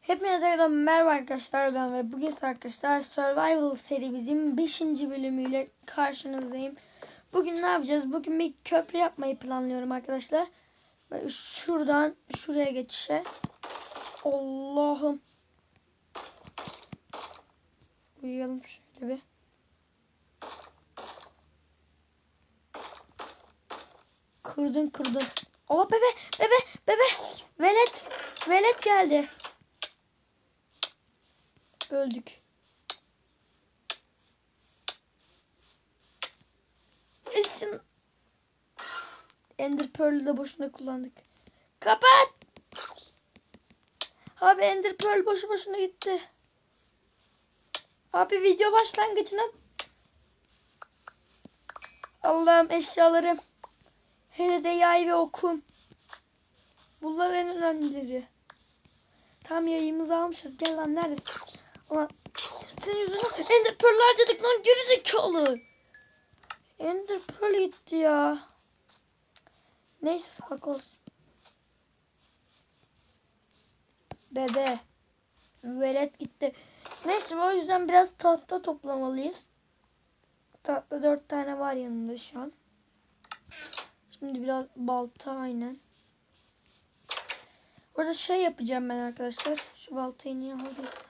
Hepinize tekrardan merhaba arkadaşlar ben ve bugün arkadaşlar Survival serimizin 5. bölümüyle karşınızdayım. Bugün ne yapacağız? Bugün bir köprü yapmayı planlıyorum arkadaşlar. Şuradan şuraya geçişe. Allah'ım. Uyuyalım şöyle bir. Kırdın kırdın. Allah bebe bebe bebe. Velet. Velet geldi. Öldük. Esin. Ender Pearl'ü de boşuna kullandık. Kapat. Abi Ender Pearl boşu boşuna gitti. Abi video başlangıcına Allah'ım eşyalarım. Hele de yay ve okum. Bunlar en önemlileri. Tam yayımızı almışız. Gel lan neredesin? Ulan senin yüzünden Ender Pearl harcadık lan gerizekalı. Ender Pearl gitti ya. Neyse sağlık. Bebe. Velet gitti. Neyse o yüzden biraz tahta toplamalıyız. Tahta dört tane var yanında şu an. Şimdi biraz balta aynen. Orada şey yapacağım ben arkadaşlar. Şu baltayı niye aldıysam.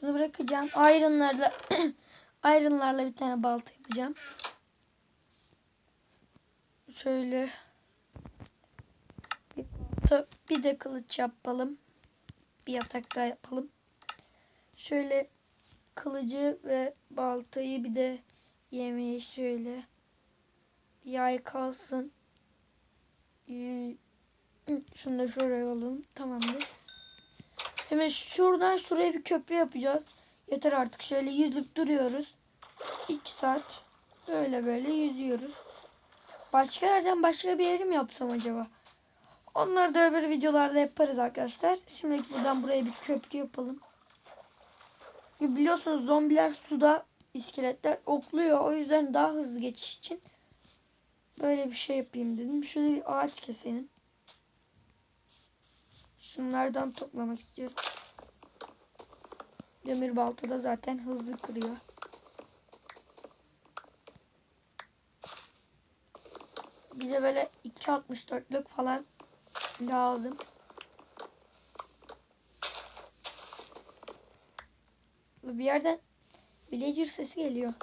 Şunu bırakacağım. Iron'larla Iron'larla bir tane balta yapacağım. Şöyle bir balta, bir de kılıç yapalım. Bir yatak daha yapalım. Şöyle kılıcı ve baltayı bir de yemeği şöyle yay kalsın. Ee, şunu da şuraya alalım. Tamamdır. Hemen şuradan şuraya bir köprü yapacağız. Yeter artık. Şöyle yüzüp duruyoruz. 2 saat. Böyle böyle yüzüyoruz. Başka yerden başka bir yeri mi yapsam acaba? Onları da öbür videolarda yaparız arkadaşlar. Şimdilik buradan buraya bir köprü yapalım. Biliyorsunuz zombiler suda iskeletler okluyor. O yüzden daha hızlı geçiş için böyle bir şey yapayım dedim. Şöyle bir ağaç keselim. Şunlardan toplamak istiyorum. Demir balta da zaten hızlı kırıyor. Bize böyle 2.64'lük falan lazım. Bir yerden villager sesi geliyor.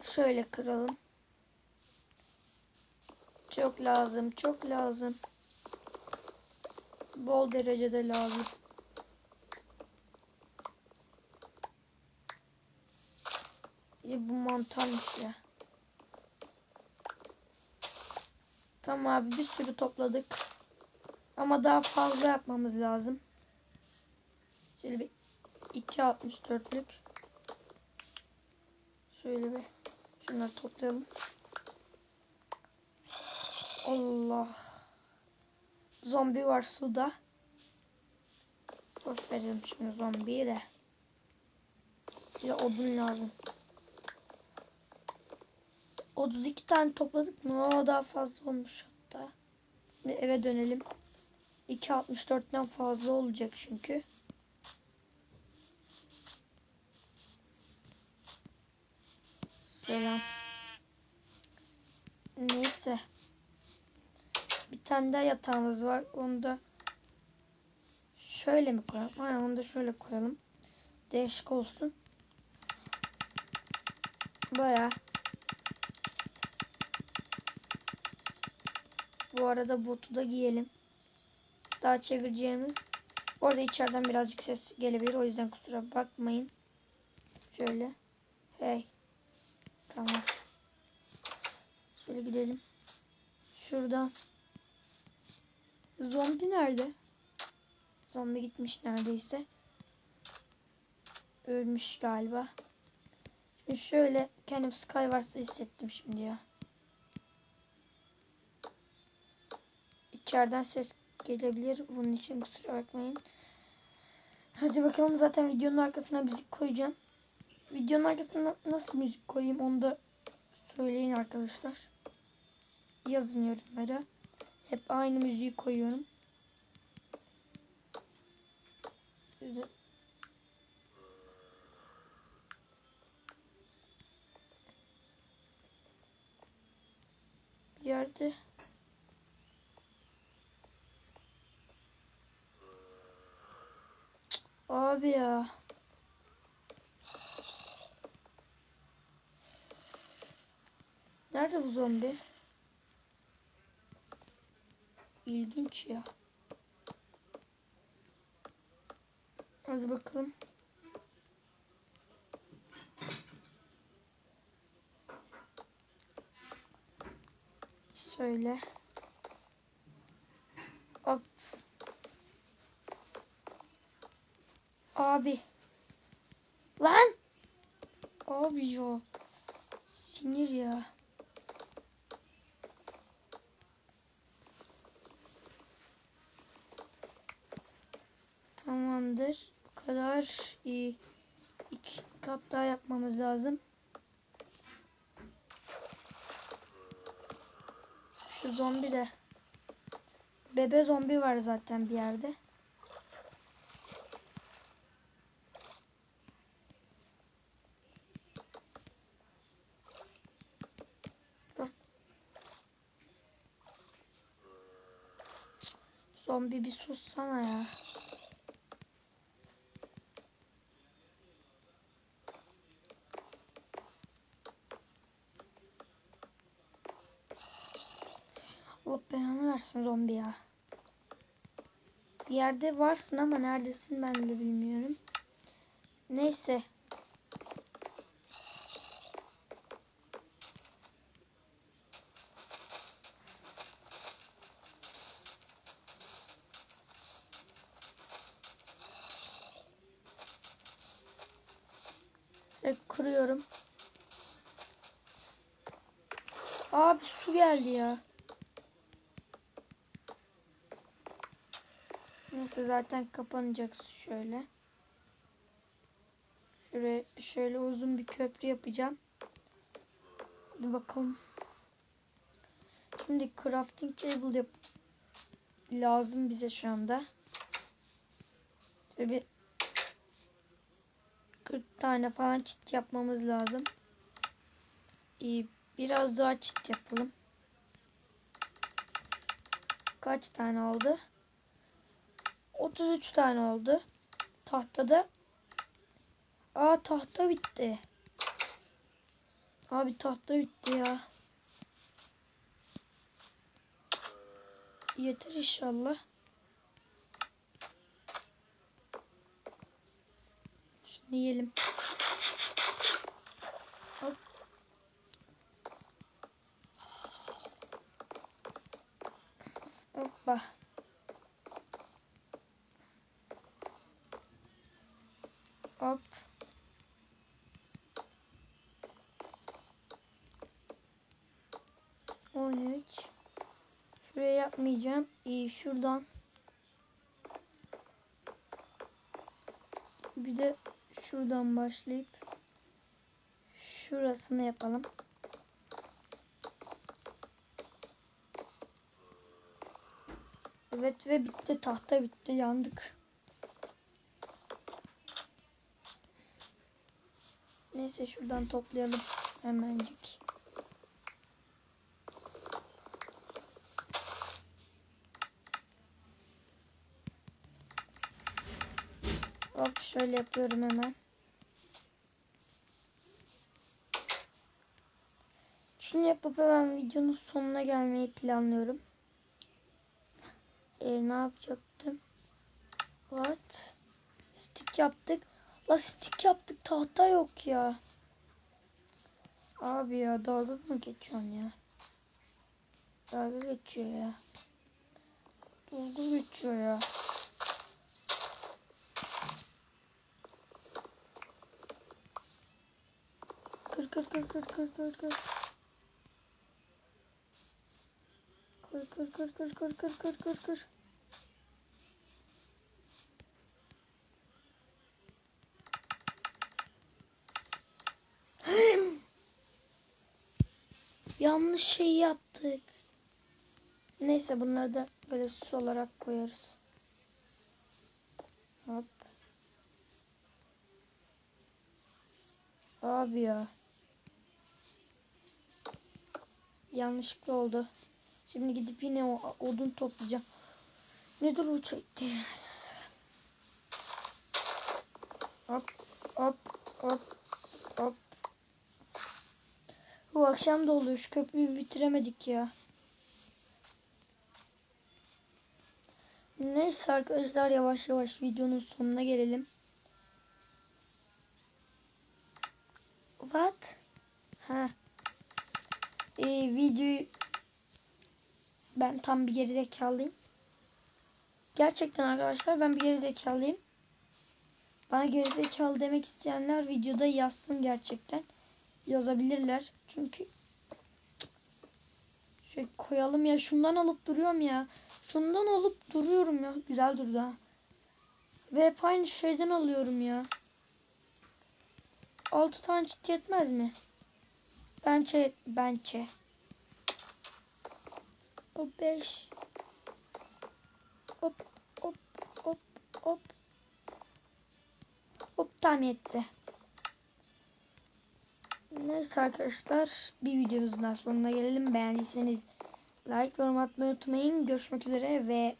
Şöyle kıralım. Çok lazım, çok lazım. Bol derecede lazım. Ya bu mantarmış ya. Tamam abi bir sürü topladık. Ama daha fazla yapmamız lazım. Şöyle bir 2.64'lük. Şöyle bir şunları toplayalım. Allah. Zombi var suda. Boş verelim şimdi zombiyi de. Bir odun lazım. 32 tane topladık mı? O daha fazla olmuş hatta. Şimdi eve dönelim. 2.64'ten fazla olacak çünkü. Selam. Neyse. Tane daha yatağımız var. Onu da şöyle mi koyalım? Aynen onu da şöyle koyalım. Değişik olsun. Baya. Bu arada botu da giyelim. Daha çevireceğimiz. Orada içeriden birazcık ses gelebilir. O yüzden kusura bakmayın. Şöyle. Hey. Tamam. Şöyle gidelim. Şuradan. Zombi nerede? Zombi gitmiş neredeyse. Ölmüş galiba. Şimdi şöyle kendim Skywars'ı hissettim şimdi ya. İçeriden ses gelebilir. Bunun için kusura bakmayın. Hadi bakalım zaten videonun arkasına müzik koyacağım. Videonun arkasına nasıl müzik koyayım onu da söyleyin arkadaşlar. yazın yorumlara. Hep aynı müziği koyuyorum. Bir yerde Abi ya. Nerede bu zombi? İlginç ya. Hadi bakalım. Şöyle. Hop. Abi. Lan. Abi ya. Sinir ya. Tamamdır. Bu kadar iyi. Kat daha yapmamız lazım. Şu zombi de. Bebe zombi var zaten bir yerde. Zombi bir sussana ya. Allah versin zombi ya. Bir yerde varsın ama neredesin ben de bilmiyorum. Neyse. Şöyle kuruyorum. Abi su geldi ya. Neyse zaten kapanacak şöyle. Şöyle, şöyle uzun bir köprü yapacağım. Hadi bakalım. Şimdi crafting table yap lazım bize şu anda. Şöyle bir 40 tane falan çit yapmamız lazım. Ee, biraz daha çit yapalım. Kaç tane oldu? 33 tane oldu. Tahtada. Aa tahta bitti. Abi tahta bitti ya. Yeter inşallah. Şunu yiyelim. Hop. Hoppa. Hop. On üç. Şuraya yapmayacağım. İyi şuradan. Bir de şuradan başlayıp şurasını yapalım. Evet ve bitti. Tahta bitti. Yandık. Neyse şuradan toplayalım hemencik. Hop şöyle yapıyorum hemen. Şunu yapıp hemen videonun sonuna gelmeyi planlıyorum. Ee, ne yapacaktım? What? Stick yaptık. La stick yaptık tahta yok ya. Abi ya dalga mı geçiyorsun ya? Dalga geçiyor ya. Dalga geçiyor ya. Kır kır kır kır kır kır kır. Kır kır kır kır kır kır kır kır kır. Yanlış şey yaptık. Neyse bunları da böyle süs olarak koyarız. Hop. Abi ya. Yanlışlıkla oldu. Şimdi gidip yine o odun toplayacağım. Nedir o çektiğiniz? Hop hop hop hop. Bu akşam da oluyor. Şu köprüyü bitiremedik ya. Neyse arkadaşlar yavaş yavaş videonun sonuna gelelim. What? Ha. Ee, videoyu ben tam bir gerizekalıyım. Gerçekten arkadaşlar ben bir gerizekalıyım. Bana gerizekalı demek isteyenler videoda yazsın gerçekten. Yazabilirler. Çünkü şöyle koyalım ya. Şundan alıp duruyorum ya. Şundan alıp duruyorum ya. Güzel durdu ha. Ve hep aynı şeyden alıyorum ya. 6 tane çit yetmez mi? Bence bence. O 5. Hop hop hop hop. Hop tam yetti. Neyse arkadaşlar bir videomuzun daha sonuna gelelim. Beğendiyseniz like yorum atmayı unutmayın. Görüşmek üzere ve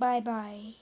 bay bay.